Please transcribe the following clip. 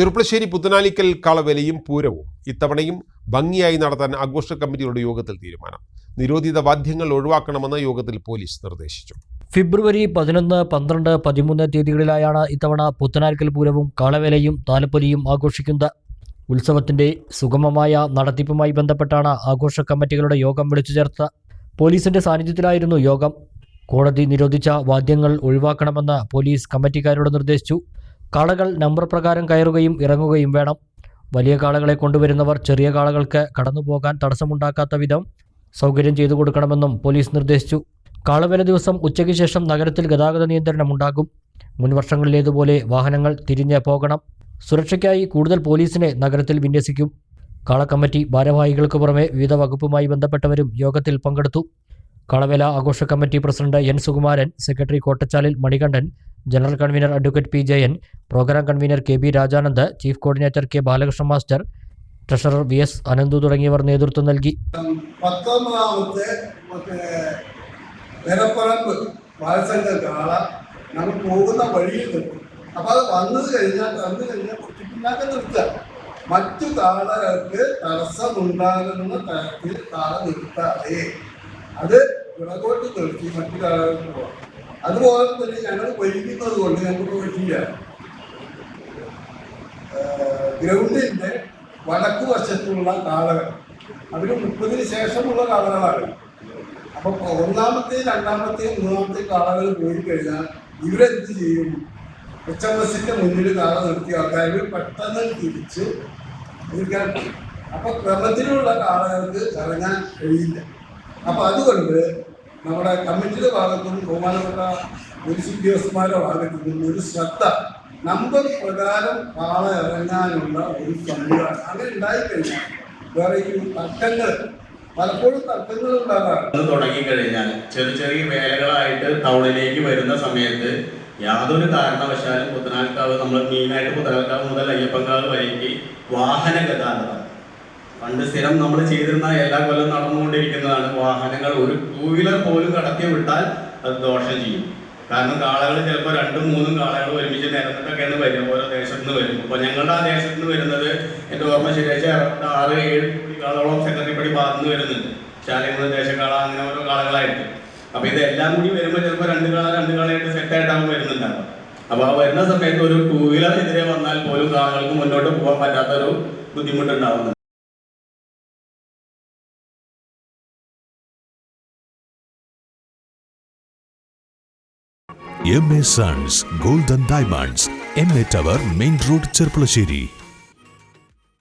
ചെറുപ്പളശ്ശേരി പുത്തനാലിക്കൽ കളവിലയും പൂരവും ഇത്തവണയും ഭംഗിയായി നടത്താൻ ആഘോഷ കമ്മിറ്റിയുടെ യോഗത്തിൽ തീരുമാനം. നിരോധിത വാദ്യങ്ങൾ ഒഴിവാക്കണമെന്ന് യോഗത്തിൽ പോലീസ് നിർദ്ദേശിച്ചു. ഫെബ്രുവരി പതിനൊന്ന് പന്ത്രണ്ട് പതിമൂന്ന് തീയതികളിലായാണ് ഇത്തവണ പുത്തനാൽക്കൽ പൂരവും കളവിലയും താലപ്പൊലിയും ആഘോഷിക്കുന്നത്. ഉത്സവത്തിന്റെ സുഗമമായ നടത്തിപ്പുമായി ബന്ധപ്പെട്ടാണ് ആഘോഷ കമ്മിറ്റികളുടെ യോഗം വിളിച്ചു ചേർത്തത്. പോലീസിന്റെ സാന്നിധ്യത്തിലായിരുന്നു യോഗം. കോടതി നിരോധിച്ച വാദ്യങ്ങൾ ഒഴിവാക്കണമെന്ന് പോലീസ് കമ്മിറ്റിക്കാരോട് നിർദ്ദേശിച്ചു. കാളകൾ നമ്പർ പ്രകാരം കയറുകയും ഇറങ്ങുകയും വേണം. വലിയ കാളകളെ കൊണ്ടുവരുന്നവർ ചെറിയ കാളകൾക്ക് കടന്നുപോകാൻ തടസ്സമുണ്ടാക്കാത്ത വിധം സൗകര്യം ചെയ്തു കൊടുക്കണമെന്നും പോലീസ് നിർദ്ദേശിച്ചു. കാളവേല ദിവസം ഉച്ചയ്ക്ക് ശേഷം നഗരത്തിൽ ഗതാഗത നിയന്ത്രണം ഉണ്ടാകും മുൻ വർഷങ്ങളിലേതുപോലെ വാഹനങ്ങൾ തിരിഞ്ഞ് പോകണം. സുരക്ഷയ്ക്കായി കൂടുതൽ പോലീസിനെ നഗരത്തിൽ വിന്യസിക്കും. കാളക്കമ്മിറ്റി ഭാരവാഹികൾക്ക് പുറമെ വിവിധ വകുപ്പുമായി ബന്ധപ്പെട്ടവരും യോഗത്തിൽ പങ്കെടുത്തു. കളവേല ആഘോഷ committee president N Sukumaran secretary കോട്ടച്ചാലിൽ Manikandan general convener advocate P Jayan programme convener K B Rajanand chief coordinator K Balakrishna master treasurer V S Ananthu തുടങ്ങിയവർ നേതൃത്വം നൽകി. പത്തൊമ്പതാമത്തെ വാത്സംഗ കാള നമ്മൾ പോകുന്ന വഴിയിൽ നിൽക്കും അപ്പൊ അത് വന്നത് കഴിഞ്ഞാൽ വന്നു കഴിഞ്ഞാൽ കുട്ടിപ്പിന്നാക്കം നിർത്തുക. മറ്റു കാളകൾക്ക് തടസ്സമുണ്ടാകുന്ന തരത്തിൽ താള നിർത്താതെ അത് പിറകോട്ട് നിർത്തി മറ്റു കാളകൾക്ക് പോകാം. അതുപോലെ തന്നെ ഞങ്ങൾ വൈകുന്നത് കൊണ്ട് ഞങ്ങൾക്ക് പറ്റില്ല ഗ്രൗണ്ടിന്റെ വടക്കു വശത്തുള്ള കാളകൾ അതിന് മുപ്പതിന് ശേഷമുള്ള കാളകളാണ് അപ്പൊ ഒന്നാമത്തെ രണ്ടാമത്തെ മൂന്നാമത്തെ കാളകൾ പോയി കഴിഞ്ഞാൽ ഇവരെന്ത് ചെയ്യും? എച്ച് എം എസിന്റെ മുന്നിൽ കാള നിർത്തിയ ആൾക്കാർ പെട്ടെന്ന് തിരിച്ച് നിൽക്കാൻ അപ്പോൾ അപ്പൊ ക്രമത്തിലുള്ള കാളകൾക്ക് ഇറങ്ങാൻ കഴിയില്ല. അപ്പൊ അതുകൊണ്ട് നമ്മുടെ കമ്മിറ്റിയുടെ ഭാഗത്തും ബഹുമാനപ്പെട്ട മുനിസിപ്പിയോസ്മാരുടെ ഉദ്യോഗസ്ഥന്മാരുടെ ഭാഗത്തു നിന്നും ഒരു ശ്രദ്ധ നമ്പർ പ്രകാരം കാള ഇറങ്ങാനുള്ള ഒരു സംവിധാനം. അങ്ങനെ ഉണ്ടായിക്കഴിഞ്ഞാൽ വേറെ ഈ തർക്കങ്ങൾ പലപ്പോഴും തുടങ്ങിക്കഴിഞ്ഞാൽ ചെറിയ ചെറിയ വേലകളായിട്ട് ടൗണിലേക്ക് വരുന്ന സമയത്ത് യാതൊരു കാരണവശാലും പുത്തനാൽക്കാവ് നമ്മൾ മെയിനായിട്ട് പുത്തനാൽക്കാവ് മുതൽ അയ്യപ്പൻകാവ് വരേക്ക് വാഹന ഗതാഗതം പണ്ട് സ്ഥിരം നമ്മൾ ചെയ്തിരുന്ന എല്ലാ കൊല്ലം നടന്നുകൊണ്ടിരിക്കുന്നതാണ്. വാഹനങ്ങൾ ഒരു ടൂ വീലർ പോലും കടത്തി വിട്ടാൽ അത് ദോഷം ചെയ്യും. കാരണം കാളകൾ ചിലപ്പോൾ രണ്ടും മൂന്നും കാളകൾ ഒരുമിച്ച് നിരന്നിട്ടൊക്കെയാണ് വരും. ഓരോ ദേശത്ത് നിന്ന് വരും. അപ്പോൾ ഞങ്ങളുടെ ആ ദേശത്ത് നിന്ന് വരുന്നത് എന്റെ ഓർമ്മ ശരിയാഴ്ച ആറ് ഏഴ് കാളോളം സെക്രട്ടറിപ്പടി ഭാഗത്ത് നിന്ന് വരുന്നുണ്ട്. ശാലങ്ങൾ ദേശക്കാള അങ്ങനെ ഓരോ കാളകളായിട്ട്. അപ്പൊ ഇതെല്ലാം കൂടി വരുമ്പോൾ ചിലപ്പോൾ രണ്ട് കാള രണ്ട് കാളയായിട്ട് സെറ്റായിട്ടാണ് വരുന്നുണ്ടാവും അപ്പൊ ആ വരുന്ന സമയത്ത് ഒരു ടൂ വീലർ എതിരെ വന്നാൽ പോലും കാളകൾക്ക് മുന്നോട്ട് പോകാൻ പറ്റാത്തൊരു ബുദ്ധിമുട്ടുണ്ടാവുന്നുണ്ട്. M A sons golden diamonds M A tower main road Cherpulassery